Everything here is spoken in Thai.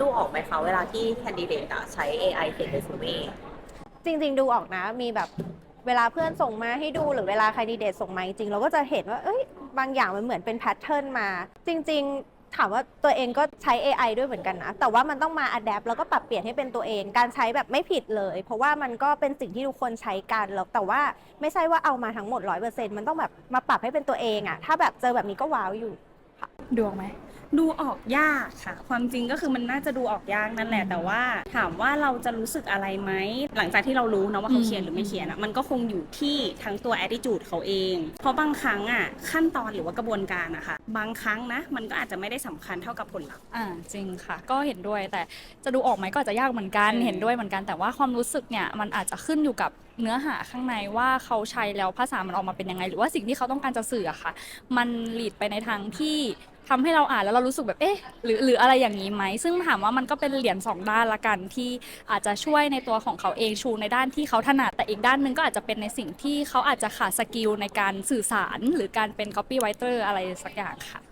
ดูออกไหมคะ เวลาที่แคนดิเดตอะใช้ AI เขียนเรซูเม่จริง ๆ ดูออกนะ มีแบบเวลาเพื่อนส่งมาให้ดูหรือเวลาใครดีเดตส่งมาจริงๆเราก็จะเห็นว่าเอ้ยบางอย่างมันเหมือนเป็นแพทเทิร์นมา จริง ๆ ถามว่าตัวเองก็ใช้ AI ด้วยเหมือนกันนะ แต่ว่ามันต้องมาอัดแอปแล้วก็ปรับเปลี่ยนให้เป็นตัวเอง การใช้แบบไม่ผิดเลย เพราะว่ามันก็เป็นสิ่งที่ทุกคนใช้กันแล้วแต่ว่าไม่ใช่ว่าเอามาทั้งหมด 100%มันต้องแบบมาปรับให้เป็นตัวเองอะถ้าแบบเจอแบบนี้ก็ว้าวอยู่ดูออกไหม ดูออกยากค่ะ ความจริงก็คือมันน่าจะดูออกยากนั่นแหละ แต่ว่าถามว่าเราจะรู้สึกอะไรไหม หลังจากที่เรารู้นะว่าเขาอืมเขียนหรือไม่เขียนอะมันก็คงอยู่ที่ทั้งตัว attitude เขาเอง เพราะบางครั้งอะขั้นตอนหรือว่ากระบวนการอะค่ะ บางครั้งนะ มันก็อาจจะไม่ได้สำคัญเท่ากับผลลัพธ์อ่าจริงค่ะ ก็เห็นด้วยแต่จะดูออกไหมก็อาจจะยากเหมือนกันอืมเห็นด้วยเหมือนกันแต่ว่าความรู้สึกเนี่ยมันอาจจะขึ้นอยู่กับเนื้อหาข้างในว่าเขาใช้แล้วภาษามันออกมาเป็นยังไง หรือว่าสิ่งที่เขาต้องการจะสื่ออะค่ะ มันหลีดไปในทางที่ ทำให้เราอ่านแล้วเรารู้สึกแบบเอ๊ะหรือหรืออะไรอย่างนี้ไหมซึ่งถามว่ามันก็เป็นเหรียญสองด้านละกันที่อาจจะช่วยในตัวของเขาเองชูในด้านที่เขาถนัดแต่อีกด้านหนึ่งก็อาจจะเป็นในสิ่งที่เขาอาจจะขาดสกิลในการสื่อสาร หรือการเป็น copywriter อะไรสักอย่างค่ะ